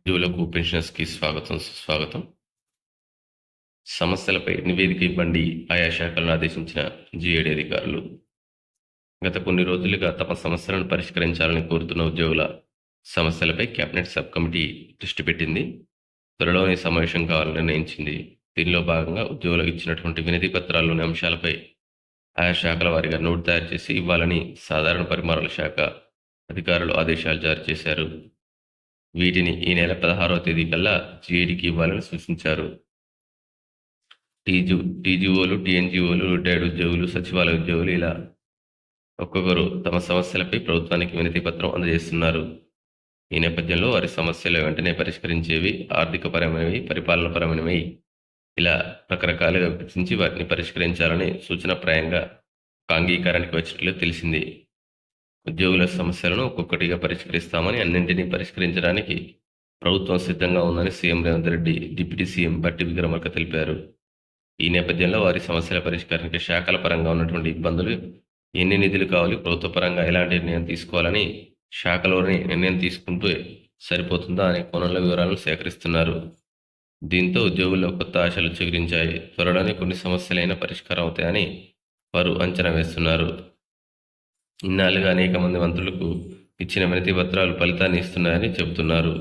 ఉద్యోగులకు పెన్షనర్స్కి స్వాగతం సుస్వాగతం. సమస్యలపై నివేదిక ఇవ్వండి ఆయా శాఖలను ఆదేశించిన జిఏడి అధికారులు. గత కొన్ని రోజులుగా తమ సమస్యలను పరిష్కరించాలని కోరుతున్న ఉద్యోగుల సమస్యలపై కేబినెట్ సబ్ కమిటీ దృష్టి పెట్టింది. త్వరలోనే సమావేశం కావాలని నిర్ణయించింది. దీనిలో భాగంగా ఉద్యోగులకు ఇచ్చినటువంటి వినతి పత్రాల్లోని అంశాలపై ఆయా శాఖల వారిగా నోటు తయారు చేసి ఇవ్వాలని సాధారణ పరిమాణాల శాఖ అధికారులు ఆదేశాలు జారీ చేశారు. వీటిని ఈ నెల పదహారవ తేదీ కల్లా జీఏడికి ఇవ్వాలని సూచించారు. టీజీ టీజీఓలు టీఎన్జీఓలు రిటైర్డ్ ఉద్యోగులు సచివాలయ ఉద్యోగులు ఇలా ఒక్కొక్కరు తమ సమస్యలపై ప్రభుత్వానికి వినతి పత్రం అందజేస్తున్నారు. ఈ నేపథ్యంలో వారి సమస్యలు వెంటనే పరిష్కరించేవి ఆర్థికపరమైనవి పరిపాలనపరమైనవి ఇలా రకరకాలుగా విభజించి వాటిని పరిష్కరించాలని సూచనప్రాయంగా ఒక అంగీకారానికి వచ్చినట్లు తెలిసింది. ఉద్యోగుల సమస్యలను ఒక్కొక్కటిగా పరిష్కరిస్తామని అన్నింటినీ పరిష్కరించడానికి ప్రభుత్వం సిద్ధంగా ఉందని CM Revanth Reddy deputy CM Bhatti Vikramarka తెలిపారు. ఈ నేపథ్యంలో వారి సమస్యల పరిష్కారానికి శాఖల పరంగా ఉన్నటువంటి ఇబ్బందులు ఎన్ని నిధులు కావాలి ప్రభుత్వ పరంగా ఎలాంటి నిర్ణయం తీసుకోవాలని శాఖలోని నిర్ణయం తీసుకుంటూ సరిపోతుందా అనే కోణంలో వివరాలను సేకరిస్తున్నారు. దీంతో ఉద్యోగుల్లో కొత్త ఆశలు చిగురించాయి. త్వరలోనే కొన్ని సమస్యలైన పరిష్కారం అవుతాయని వారు అంచనా వేస్తున్నారు. ఇన్నాళ్ళుగా అనేక మంది మంత్రులకు ఇచ్చిన వినతి పత్రాలు ఫలితాన్ని ఇస్తున్నాయని చెబుతున్నారు.